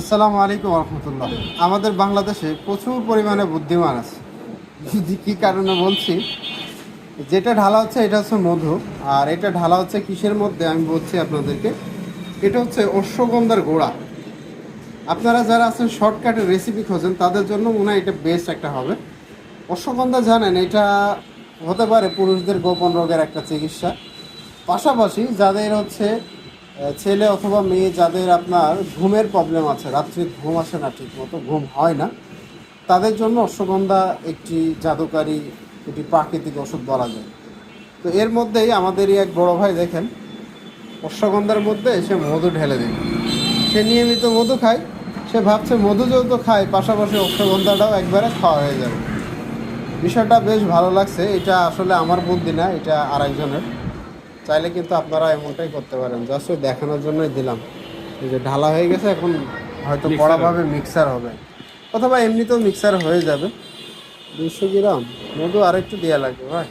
আসসালামু আলাইকুম রহমতুল্লাহ আমাদের বাংলাদেশে প্রচুর পরিমাণে বুদ্ধিমান আছে। যদি কী কারণে বলছি, যেটা ঢালা হচ্ছে এটা হচ্ছে মধু, আর এটা ঢালা হচ্ছে কিসের মধ্যে আমি বলছি আপনাদেরকে, এটা হচ্ছে অশ্বগন্ধার গোড়া। আপনারা যারা আছেন শর্টকাটের রেসিপি খোঁজেন, তাদের জন্য মনে হয় এটা বেস্ট একটা হবে। অশ্বগন্ধা জানেন, এটা হতে পারে পুরুষদের গোপন রোগের একটা চিকিৎসা। পাশাপাশি যাদের হচ্ছে ছেলে অথবা মেয়ে যাদের আপনার ঘুমের প্রবলেম আছে রাত্রে ঘুম আসে না ঠিক মতো ঘুম হয় না, তাদের জন্য অশ্বগন্ধা একটি জাদুকারী, একটি প্রাকৃতিক ওষুধ বলা যায়। তো এর মধ্যেই আমাদেরই এক বড় ভাই দেখেন, অশ্বগন্ধার মধ্যে সে মধু ঢেলে দিল। সে নিয়মিত মধু খায়, সে ভাবছে মধু যেহেতু খায়, পাশাপাশি অশ্বগন্ধাটাও একবারে খাওয়া হয়ে যাবে। বিষয়টা বেশ ভালো লাগছে, এটা আসলে আমার বুদ্ধি না, এটা আরেকজনের। চাইলে কিন্তু আপনারা এমনটাই করতে পারেন। জাস্ট ওই দেখানোর জন্যই দিলাম। এই যে ঢালা হয়ে গেছে এখন হয়তো বড়াভাবে মিক্সার হবে। অথবা এমনিতেও মিক্সার হয়ে যাবে। দুশো গ্রাম। মধু আরেকটু দেওয়া লাগবে ভাই।